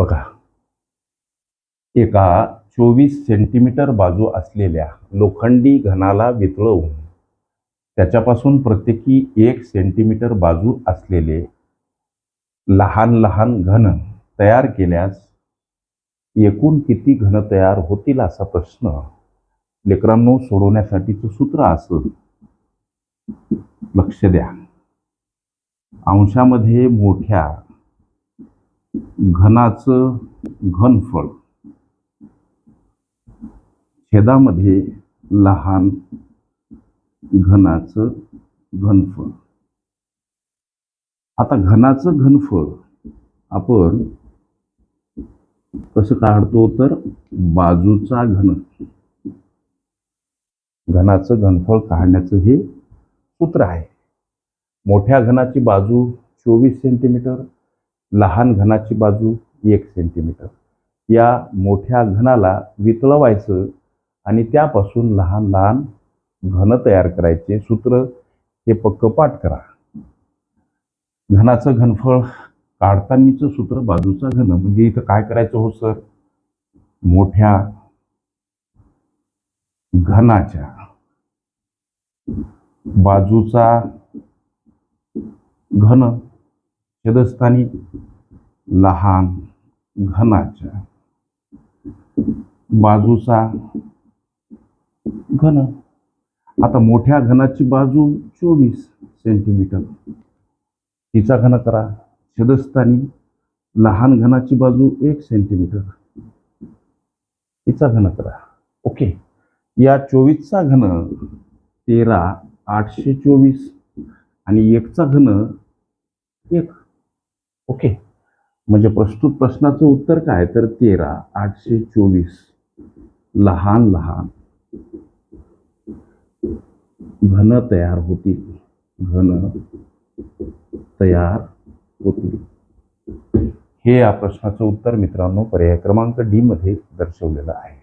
बघा. एका चोवीस सेंटीमीटर बाजू असलेल्या लोखंडी घनाला वितळवून त्याच्यापासून प्रत्येकी एक सेंटीमीटर बाजू असलेले लहान लहान घन तयार केल्यास एकूण किती घन तयार होतील असा प्रश्न लेकरांनो सोडवण्यासाठीचं सूत्र असं लक्ष द्या. अंशामध्ये मोठ्या घनाचं घनफळ. छेदामध्ये लहान घनाचं घनफळ. आता घनाचं घनफळ आपण कसं काढतो तर बाजूचा घन. घनाचं घनफळ काढण्याचं हे सूत्र आहे. मोठ्या घनाची बाजू चोवीस सेंटीमीटर लहान घनाची बाजू एक सेंटीमीटर या मोठ्या घनाला वितळवायचं आणि त्यापासून लहान लहान घन तयार करायचे. सूत्र हे पक्क पाठ करा. घनाचं घनफळ काढतानीचं सूत्र बाजूचा घन. म्हणजे इथं काय करायचं हो सर? मोठ्या घनाच्या बाजूचा घन छेदस्थानी लहान घनाच्या बाजूचा घन. आता मोठ्या घनाची बाजू चोवीस सेंटीमीटर. तिचा घन करा. छेदस्थानी लहान घनाची बाजू एक सेंटीमीटर. तिचा घन करा. ओके. या चोवीसचा घन तेरा आठशे चोवीस आणि एकचा घन एक. ओके. म्हणजे प्रस्तुत प्रश्नाचं उत्तर काय? तर तेरा आठशे चोवीस. लहान लहान. घन तयार होतील. घन तयार होतील. हे या प्रश्नाचं उत्तर मित्रांनो पर्याय क्रमांक डी मध्ये दर्शवलेलं आहे.